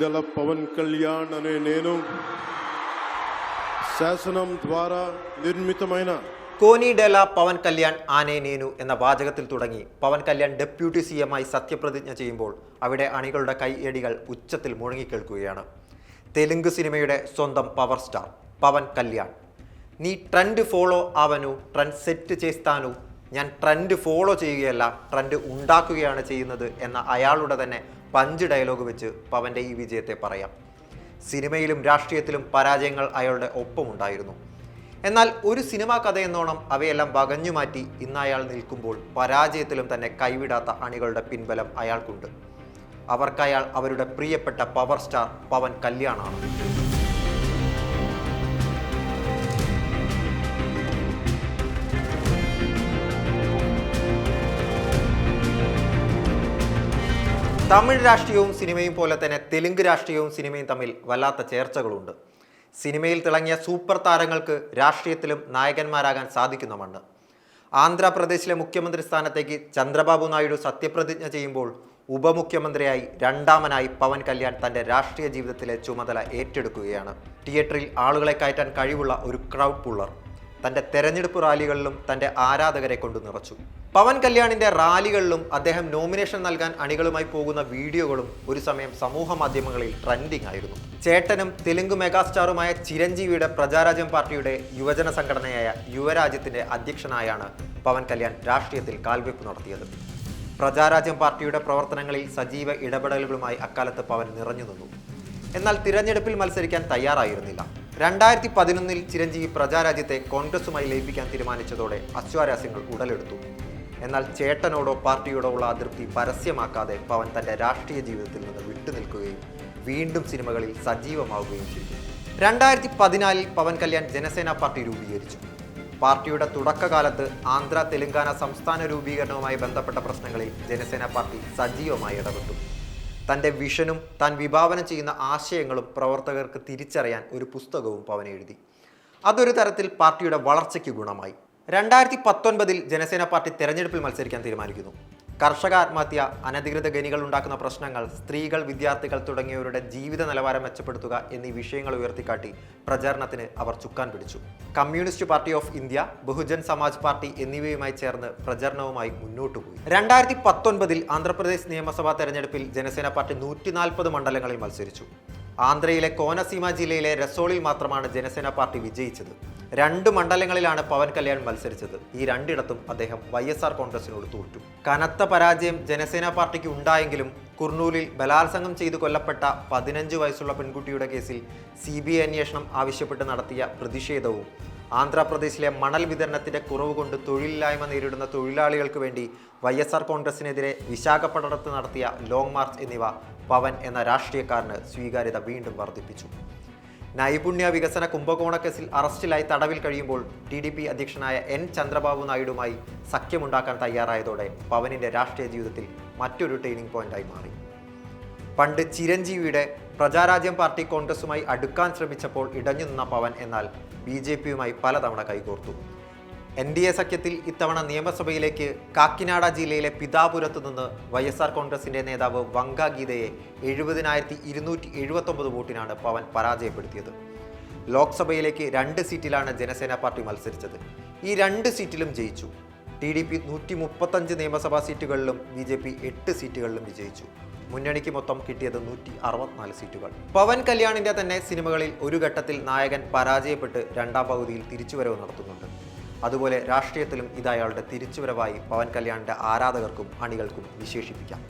కోనిదల పవన్ కళ్యాణ్ అనే నేను శాసనం ద్వారా నిర్మితమైన കോനിഡെല പവൻ കല്യാൺ ആനെ നേനു എന്ന വാചകത്തിൽ തുടങ്ങി പവൻ കല്യാൺ ഡെപ്യൂട്ടി സി എമ്മായി സത്യപ്രതിജ്ഞ ചെയ്യുമ്പോൾ അവിടെ അണികളുടെ കൈയടികൾ ഉച്ചത്തിൽ മുഴങ്ങിക്കേൾക്കുകയാണ് തെലുങ്ക് സിനിമയുടെ സ്വന്തം പവർ സ്റ്റാർ പവൻ കല്യാൺ നീ ട്രെൻഡ് ഫോളോ ആവനു ട്രെൻഡ് സെറ്റ് చేస్తాను ഞാൻ ട്രെൻഡ് ഫോളോ ചെയ്യുകയല്ല ട്രെൻഡ് ഉണ്ടാക്കുകയാണ് ചെയ്യുന്നത് എന്ന അയാളുടെ തന്നെ പഞ്ച് ഡയലോഗ് വെച്ച് പവന്റെ ഈ വിജയത്തെ പറയാം. സിനിമയിലും രാഷ്ട്രീയത്തിലും പരാജയങ്ങൾ അയാളുടെ ഒപ്പമുണ്ടായിരുന്നു. എന്നാൽ ഒരു സിനിമാ കഥയെന്നോണം അവയെല്ലാം വകഞ്ഞു മാറ്റി ഇന്ന് അയാൾ നിൽക്കുമ്പോൾ പരാജയത്തിലും തന്നെ കൈവിടാത്ത അണികളുടെ പിൻബലം അയാൾക്കുണ്ട്. അവർക്കയാൾ അവരുടെ പ്രിയപ്പെട്ട പവർ സ്റ്റാർ പവൻ കല്യാണാണ്. തമിഴ് രാഷ്ട്രീയവും സിനിമയും പോലെ തന്നെ തെലുങ്ക് രാഷ്ട്രീയവും സിനിമയും തമ്മിൽ വല്ലാത്ത ചേർച്ചകളുണ്ട്. സിനിമയിൽ തിളങ്ങിയ സൂപ്പർ താരങ്ങൾക്ക് രാഷ്ട്രീയത്തിലും നായകന്മാരാകാൻ സാധിക്കുന്ന മണ്ണ് ആന്ധ്രാപ്രദേശിലെ മുഖ്യമന്ത്രി സ്ഥാനത്തേക്ക് ചന്ദ്രബാബു നായിഡു സത്യപ്രതിജ്ഞ ചെയ്യുമ്പോൾ ഉപമുഖ്യമന്ത്രിയായി രണ്ടാമനായി പവൻ കല്യാൺ തന്റെ രാഷ്ട്രീയ ജീവിതത്തിലെ ചുമതല ഏറ്റെടുക്കുകയാണ്. തിയേറ്ററിൽ ആളുകളെ കയറ്റാൻ കഴിവുള്ള ഒരു ക്രൗഡ് പുള്ളർ. തന്റെ തെരഞ്ഞെടുപ്പ് റാലികളിലും തന്റെ ആരാധകരെ കൊണ്ട് നിറച്ചു. പവൻ കല്യാണിന്റെ റാലികളിലും അദ്ദേഹം നോമിനേഷൻ നൽകാൻ അണികളുമായി പോകുന്ന വീഡിയോകളും ഒരു സമയം സമൂഹ മാധ്യമങ്ങളിൽ ട്രെൻഡിംഗ് ആയിരുന്നു. ചേട്ടനും തെലുങ്ക് മെഗാസ്റ്റാറുമായ ചിരഞ്ജീവിയുടെ പ്രജാരാജ്യം പാർട്ടിയുടെ യുവജന സംഘടനയായ യുവരാജ്യത്തിന്റെ അധ്യക്ഷനായാണ് പവൻ കല്യാൺ രാഷ്ട്രീയത്തിൽ കാൽവെപ്പ് നടത്തിയത്. പ്രജാരാജ്യം പാർട്ടിയുടെ പ്രവർത്തനങ്ങളിൽ സജീവ ഇടപെടലുകളുമായി അക്കാലത്ത് പവൻ നിറഞ്ഞു നിന്നു. എന്നാൽ തിരഞ്ഞെടുപ്പിൽ മത്സരിക്കാൻ തയ്യാറായിരുന്നില്ല. രണ്ടായിരത്തി പതിനൊന്നിൽ ചിരഞ്ജീവി പ്രജാരാജ്യത്തെ കോൺഗ്രസുമായി ലയിപ്പിക്കാൻ തീരുമാനിച്ചതോടെ അസ്വാരസ്യങ്ങൾ ഉടലെടുത്തു. എന്നാൽ ചേട്ടനോടോ പാർട്ടിയോടോ ഉള്ള അതിർത്തി പരസ്യമാക്കാതെ പവൻ തന്റെ രാഷ്ട്രീയ ജീവിതത്തിൽ നിന്ന് വിട്ടുനിൽക്കുകയും വീണ്ടും സിനിമകളിൽ സജീവമാവുകയും ചെയ്തു. രണ്ടായിരത്തി പതിനാലിൽ പവൻ കല്യാൺ ജനസേന പാർട്ടി രൂപീകരിച്ചു. പാർട്ടിയുടെ തുടക്കകാലത്ത് ആന്ധ്ര തെലങ്കാന സംസ്ഥാന രൂപീകരണവുമായി ബന്ധപ്പെട്ട പ്രശ്നങ്ങളിൽ ജനസേന പാർട്ടി സജീവമായി ഇടപെട്ടു. തന്റെ വിഷനും താൻ വിഭാവനം ചെയ്യുന്ന ആശയങ്ങളും പ്രവർത്തകർക്ക് തിരിച്ചറിയാൻ ഒരു പുസ്തകവും പവൻ എഴുതി. അതൊരു തരത്തിൽ പാർട്ടിയുടെ വളർച്ചയ്ക്ക് ഗുണമായി. രണ്ടായിരത്തി പത്തൊൻപതിൽ ജനസേന പാർട്ടി തെരഞ്ഞെടുപ്പിൽ മത്സരിക്കാൻ തീരുമാനിക്കുന്നു. കർഷക ആത്മഹത്യ അനധികൃത ഗനികൾ ഉണ്ടാക്കുന്ന പ്രശ്നങ്ങൾ സ്ത്രീകൾ വിദ്യാർത്ഥികൾ തുടങ്ങിയവരുടെ ജീവിത നിലവാരം മെച്ചപ്പെടുത്തുക എന്നീ വിഷയങ്ങൾ ഉയർത്തിക്കാട്ടി പ്രചാരണത്തിന് അവർ ചുക്കാൻ പിടിച്ചു. Communist Party of India Bahujan Samaj Party എന്നിവയുമായി ചേർന്ന് പ്രചരണവുമായി മുന്നോട്ടു പോയി. രണ്ടായിരത്തി പത്തൊൻപതിൽ ആന്ധ്രാപ്രദേശ് നിയമസഭാ തെരഞ്ഞെടുപ്പിൽ ജനസേന പാർട്ടി നൂറ്റി മണ്ഡലങ്ങളിൽ മത്സരിച്ചു. ആന്ധ്രയിലെ കോനസീമ ജില്ലയിലെ രസോളിൽ മാത്രമാണ് ജനസേന പാർട്ടി വിജയിച്ചത്. രണ്ട് മണ്ഡലങ്ങളിലാണ് പവൻ കല്യാൺ മത്സരിച്ചത്. ഈ രണ്ടിടത്തും അദ്ദേഹം വൈ എസ് ആർ കോൺഗ്രസിനോട് തോറ്റു. കനത്ത പരാജയം ജനസേന പാർട്ടിക്ക് ഉണ്ടായെങ്കിലും കുർണൂലിൽ ബലാത്സംഗം ചെയ്തു കൊല്ലപ്പെട്ട പതിനഞ്ച് വയസ്സുള്ള പെൺകുട്ടിയുടെ കേസിൽ സി ബി ഐ അന്വേഷണം ആവശ്യപ്പെട്ട് നടത്തിയ പ്രതിഷേധവും ആന്ധ്രാപ്രദേശിലെ മണൽ വിതരണത്തിന്റെ കുറവ് കൊണ്ട് തൊഴിലില്ലായ്മ നേരിടുന്ന തൊഴിലാളികൾക്ക് വേണ്ടി വൈ എസ് ആർ കോൺഗ്രസിനെതിരെ വിശാഖപട്ടണത്ത് നടത്തിയ ലോങ് മാർച്ച് എന്നിവ പവൻ എന്ന രാഷ്ട്രീയക്കാരന് സ്വീകാര്യത വീണ്ടും വർദ്ധിപ്പിച്ചു. നൈപുണ്യ വികസന കുംഭകോണ കേസിൽ അറസ്റ്റിലായി തടവിൽ കഴിയുമ്പോൾ ടി ഡി പി അധ്യക്ഷനായ എൻ ചന്ദ്രബാബു നായിഡുമായി സഖ്യമുണ്ടാക്കാൻ തയ്യാറായതോടെ പവനിന്റെ രാഷ്ട്രീയ ജീവിതത്തിൽ മറ്റൊരു ടേണിംഗ് പോയിന്റായി മാറി. പണ്ട് ചിരഞ്ജീവിയുടെ പ്രജാരാജ്യം പാർട്ടി കോൺഗ്രസുമായി അടുക്കാൻ ശ്രമിച്ചപ്പോൾ ഇടഞ്ഞു നിന്ന പവൻ എന്നാൽ ബി ജെ പിയുമായി പലതവണ കൈകോർത്തു. എൻ ഡി എ സഖ്യത്തിൽ ഇത്തവണ നിയമസഭയിലേക്ക് കാക്കിനാട ജില്ലയിലെ പിതാപുരത്ത് നിന്ന് വൈ എസ് ആർ കോൺഗ്രസിന്റെ നേതാവ് വങ്ക ഗീതയെ എഴുപതിനായിരത്തി ഇരുന്നൂറ്റി എഴുപത്തൊമ്പത് വോട്ടിനാണ് പവൻ പരാജയപ്പെടുത്തിയത്. ലോക്സഭയിലേക്ക് രണ്ട് സീറ്റിലാണ് ജനസേന പാർട്ടി മത്സരിച്ചത്. ഈ രണ്ട് സീറ്റിലും ജയിച്ചു. ടി ഡി പി നൂറ്റി മുപ്പത്തഞ്ച് നിയമസഭാ സീറ്റുകളിലും ബി ജെ പി എട്ട് സീറ്റുകളിലും വിജയിച്ചു. മുന്നണിക്ക് മൊത്തം കിട്ടിയത് നൂറ്റി അറുപത്തിനാല് സീറ്റുകൾ. പവൻ കല്യാണിന്റെ തന്നെ സിനിമകളിൽ ഒരു ഘട്ടത്തിൽ നായകൻ പരാജയപ്പെട്ട് രണ്ടാം പകുതിയിൽ തിരിച്ചുവരവ് നടത്തുന്നുണ്ട്. അതുപോലെ രാഷ്ട്രീയത്തിലും ഇത് അയാളുടെ തിരിച്ചുവരവായി പവൻ കല്യാണിന്റെ ആരാധകർക്കും അണികൾക്കും വിശേഷിപ്പിക്കാം.